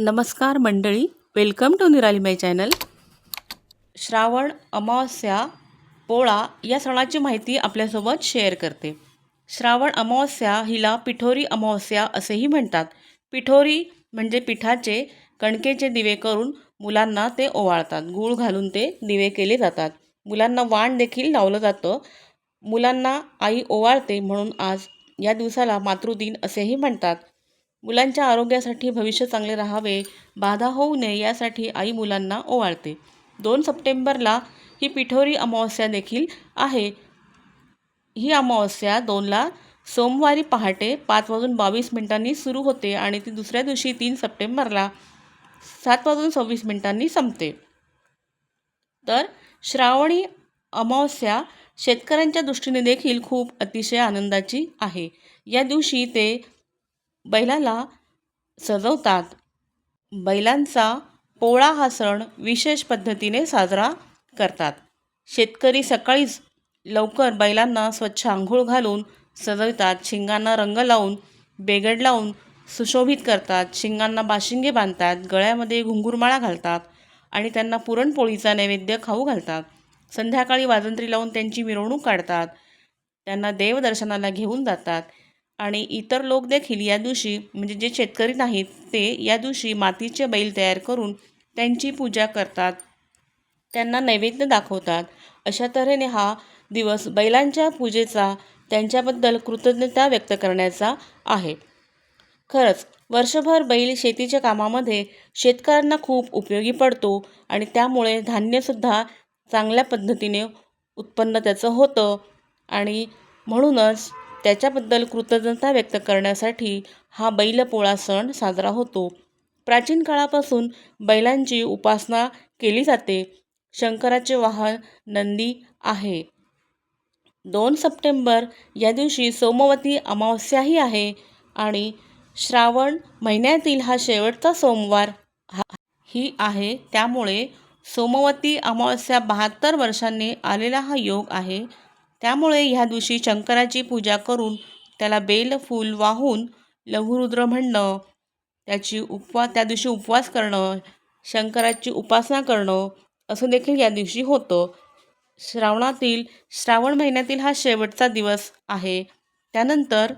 नमस्कार मंडळी welcome to Nirali my channel Shravan अमावस्या पोळा या सणाची माहिती आपल्यासोबत शेअर करते. श्रावण अमावस्या हिला पिठोरी अमावस्या असेही म्हणतात. पिठोरी म्हणजे पिठाचे कणकेचे दिवे करून मुलांना ते ओवाळतात. गूळ घालून ते दिवे केले जातात. मुलांना वाण देखील लावलं जातं. मुलांना आई ओवाळते म्हणून आज या दिवसाला मातृदिन असेही म्हणतात. मुलांच्या आरोग्यासाठी भविष्य चांगले राहावे बाधा होऊ नये यासाठी आई मुलांना ओवाळते. दोन सप्टेंबरला ही पिठोरी अमावस्या देखील आहे. ही अमावस्या दोनला सोमवारी पहाटे पाच वाजून बावीस मिनिटांनी सुरू होते आणि ती दुसऱ्या दिवशी तीन सप्टेंबरला सात वाजून सव्वीस मिनिटांनी संपते. तर श्रावणी अमावस्या शेतकऱ्यांच्या दृष्टीने देखील खूप अतिशय आनंदाची आहे. या दिवशी ते बैलाला सजवतात. बैलांचा पोळा हा सण विशेष पद्धतीने साजरा करतात. शेतकरी सकाळीच लवकर बैलांना स्वच्छ आंघोळ घालून सजवतात. शिंगांना रंग लावून बेगड लावून सुशोभित करतात. शिंगांना बाशिंगे बांधतात गळ्यामध्ये घुंगुरमाळा घालतात आणि त्यांना पुरणपोळीचा नैवेद्य खाऊ घालतात. संध्याकाळी वाजंत्री लावून त्यांची मिरवणूक काढतात. त्यांना देवदर्शनाला घेऊन जातात. आणि इतर लोक देखील या दिवशी म्हणजे जे शेतकरी नाहीत ते या दिवशी मातीचे बैल तयार करून त्यांची पूजा करतात. त्यांना नैवेद्य दाखवतात. अशा तऱ्हेने हा दिवस बैलांच्या पूजेचा त्यांच्याबद्दल कृतज्ञता व्यक्त करण्याचा आहे. खरंच वर्षभर बैल शेतीच्या कामामध्ये शेतकऱ्यांना खूप उपयोगी पडतो आणि त्यामुळे धान्यसुद्धा चांगल्या पद्धतीने उत्पन्न त्याचं होतं आणि म्हणूनच त्याच्याबद्दल कृतज्ञता व्यक्त करण्यासाठी हा बैलपोळा सण साजरा होतो. प्राचीन काळापासून बैलांची उपासना केली जाते. शंकराचे वाहन नंदी आहे. दोन सप्टेंबर या दिवशी सोमवती अमावस्याही आहे आणि श्रावण महिन्यातील हा शेवटचा सोमवार हा ही आहे. त्यामुळे सोमवती अमावस्या बहात्तर वर्षांनी आलेला हा योग आहे. त्यामुळे ह्या दिवशी शंकराची पूजा करून त्याला बेल फूल वाहून लघुरुद्र म्हणणं त्याची उपवा त्या दिवशी उपवास करणं शंकराची उपासना करणं असं देखील या दिवशी होतं. श्रावणातील श्रावण महिन्यातील हा शेवटचा दिवस आहे. त्यानंतर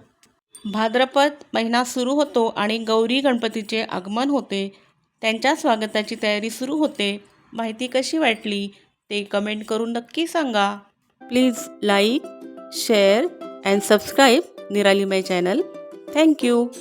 भाद्रपद महिना सुरू होतो आणि गौरी गणपतीचे आगमन होते. त्यांच्या स्वागताची तयारी सुरू होते. माहिती कशी वाटली ते कमेंट करून नक्की सांगा. Please like, share and subscribe Nirali my channel. Thank you.